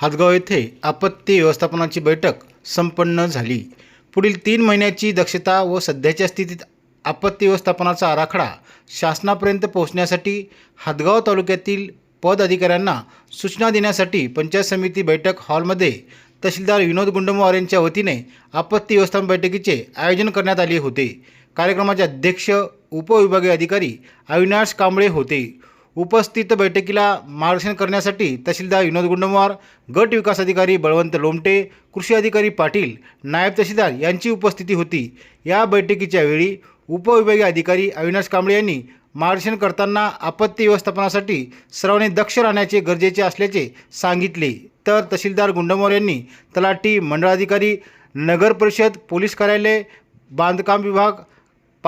हातगाव येथे आपत्ती व्यवस्थापनाची बैठक संपन्न झाली. पुढील तीन महिन्याची दक्षता व सध्याच्या स्थितीत आपत्ती व्यवस्थापनाचा आराखडा शासनापर्यंत पोहोचण्यासाठी हातगाव तालुक्यातील पद अधिकाऱ्यांना सूचना देण्यासाठी पंचायत समिती बैठक हॉलमध्ये तहसीलदार विनोद गुंडमवार यांच्या वतीने आपत्ती व्यवस्थापन बैठकीचे आयोजन करण्यात आले होते. कार्यक्रमाचे अध्यक्ष उपविभागीय अधिकारी अविनाश कांबळे होते. उपस्थित बैठकीला मार्गदर्शन करण्यासाठी तहसीलदार विनोद गुंडमवार गट विकास अधिकारी बळवंत लोमटे कृषी अधिकारी पाटील नायब तहसीलदार यांची उपस्थिती होती. या बैठकीच्या वेळी उपविभागीय अधिकारी अविनाश कांबळे यांनी मार्गदर्शन करताना आपत्ती व्यवस्थापनासाठी सर्वांनी दक्ष राहण्याचे गरजेचे असल्याचे सांगितले. तर तहसीलदार गुंडमोर यांनी तलाठी मंडळाधिकारी नगर परिषद पोलीस कार्यालय बांधकाम विभाग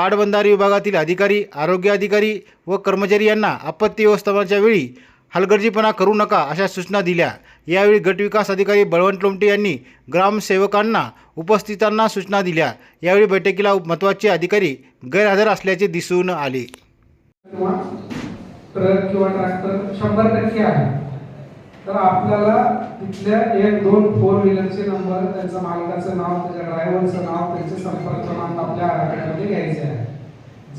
पाटबंधारे विभागातील अधिकारी आरोग्य अधिकारी व कर्मचारी यांना आपत्ती व्यवस्थापनाच्या वेळी हलगर्जीपणा करू नका अशा सूचना दिल्या. यावेळी गटविकास अधिकारी बळवंत लोमटे यांनी ग्रामसेवकांना उपस्थितांना सूचना दिल्या. यावेळी बैठकीला महत्त्वाचे अधिकारी गैरहजर असल्याचे दिसून आले. किंवा ट्रक किंवा ट्रॅक्टर शंभर टक्के आहे. तर आपल्याला तिथल्या एक दोन फोर व्हीलरचे नंबर त्यांचं मालकाचं नाव त्याच्या ड्रायव्हरचं नाव त्यांचे संपर्क क्रमांक आपल्या आराखड्यामध्ये घ्यायचे आहे.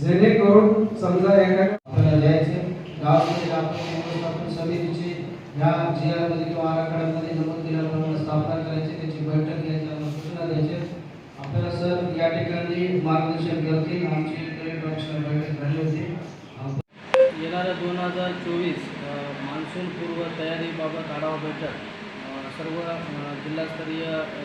जेणेकरून समजा एका आपल्याला द्यायचे गावामध्ये समितीची ह्या जिल्ह्यामध्ये किंवा आराखड्यामध्ये नमूद केल्याप्रमाणे स्थापना करायची त्याची बैठक घ्यायची आम्हाला सूचना द्यायचे आपल्याला सर या ठिकाणी मार्गदर्शन करतील आमची कलेक्टर ऑफिसला बैठक झाली होती आपण येणाऱ्या दोन हजार चोवीस मान्सून पूर्व तयारीबाबत आढावा बैठक. सर्व जिल्हास्तरीय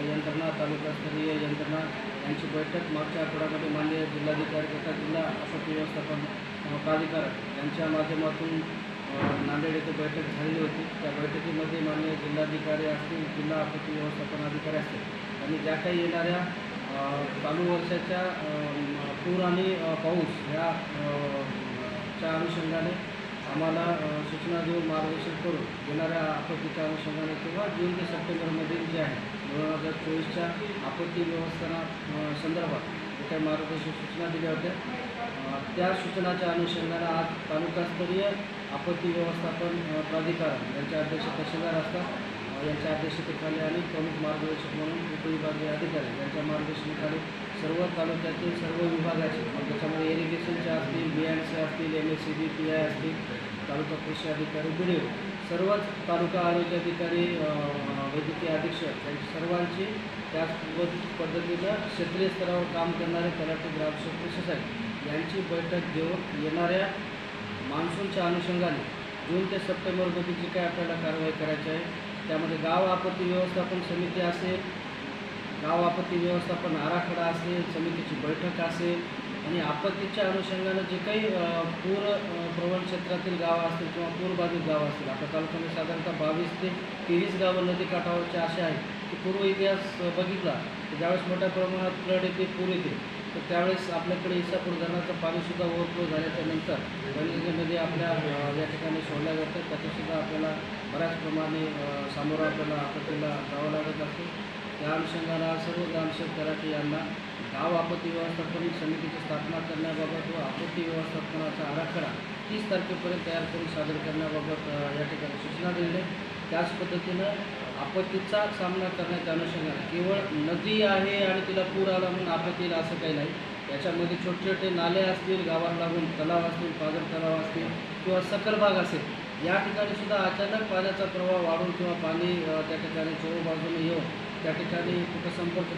यंत्रणा तालुकास्तरीय यंत्रणा यांची बैठक मागच्या आठवड्यामध्ये माननीय जिल्हाधिकारी तथा जिल्हा आपत्ती व्यवस्थापन अ, प्राधिकरण यांच्या माध्यमातून नांदेड येथे बैठक झालेली होती. त्या बैठकीमध्ये माननीय जिल्हाधिकारी असतील जिल्हा आपत्ती व्यवस्थापन अधिकारी असतील आणि ज्या काही येणाऱ्या चालू वर्षाच्या पूर आणि पाऊस ह्या च्या अनुषंगाने आम्हाला सूचना देऊन मार्गदर्शन करून येणाऱ्या आपत्तीच्या अनुषंगाने किंवा जून ते सप्टेंबरमधील जे आहे दोन हजार चोवीसच्या आपत्ती व्यवस्थापना संदर्भात त्या काही मार्गदर्शक सूचना दिल्या होत्या. त्या सूचनाच्या अनुषंगाने आज तालुकास्तरीय आपत्ती व्यवस्थापन प्राधिकरण यांच्या अध्यक्ष तहसीलदार असतात. यांच्या अध्यक्षतेखाली आणि प्रमुख मार्गदर्शक म्हणून उपविभागीय अधिकारी यांच्या मार्गदर्शनाखाली सर्व तालुक्यातील सर्व विभागाचे म्हणजे त्याच्यामध्ये इरिगेशनचे असतील बी एन सी असतील M S C B P I असतील तालुका कृषी अधिकारी बी सर्वच तालुका आरोग्य अधिकारी वैद्यकीय अधीक्षक यांची सर्वांची त्याच पद्ध- पद्धतीनं क्षेत्रीय स्तरावर काम करणारे तलाठी ग्रामसेवक प्रशासक यांची बैठक घेऊन येणाऱ्या मान्सूनच्या अनुषंगाने जून ते सप्टेंबरमध्ये जी काय आपल्याला कारवाई करायची आहे त्यामध्ये गाव आपत्ती व्यवस्थापन समिती असेल गाव आपत्ती व्यवस्थापन आराखडा असेल समितीची बैठक असेल आणि आपत्तीच्या अनुषंगानं जे काही पूर प्रवण क्षेत्रातील गावं असतील किंवा पूरबाधित गावं असतील आपल्या तालुक्यामध्ये साधारणतः बावीस ते तेवीस गावं नदीकाठावरचे असे आहेत की पूर्व इतिहास बघितला तर ज्यावेळेस मोठ्या प्रमाणात फ्लड येते पूर येते तर त्यावेळेस आपल्याकडे इसापूर धरणाचं पाणीसुद्धा ओव्हरफ्लो झाल्याच्यानंतर गणेश नदी आपल्या या ठिकाणी सोडल्या जातात त्याच्यासुद्धा आपल्याला बऱ्याच प्रमाणे अ, सामोरं आपल्याला आपत्तीला जावं लागत असते. त्या अनुषंगाला सर्व ग्रामसेवक तलाठी यांना गाव आपत्ती व्यवस्थापन समितीची स्थापना करण्याबाबत व आपत्ती व्यवस्थापनाचा आराखडा तीस तारखेपर्यंत तयार करून सादर करण्याबाबत या ठिकाणी सूचना दिल्या त्याच पद्धतीनं आपत्तीचा सामना करण्याच्या अनुषंगाने केवळ नदी आहे आणि तिला पूर आला म्हणून आपत्ती येईल असं काही नाही. याच्यामध्ये छोटे छोटे नाले असतील गावात लागून तलाव असतील पाझर तलाव असतील किंवा सकल भाग असेल या ठिकाणी सुद्धा अचानक पाण्याचा प्रवाह वाढून किंवा पाणी त्या ठिकाणी चोर बाजूने येऊन त्या ठिकाणी कुठं संपर्क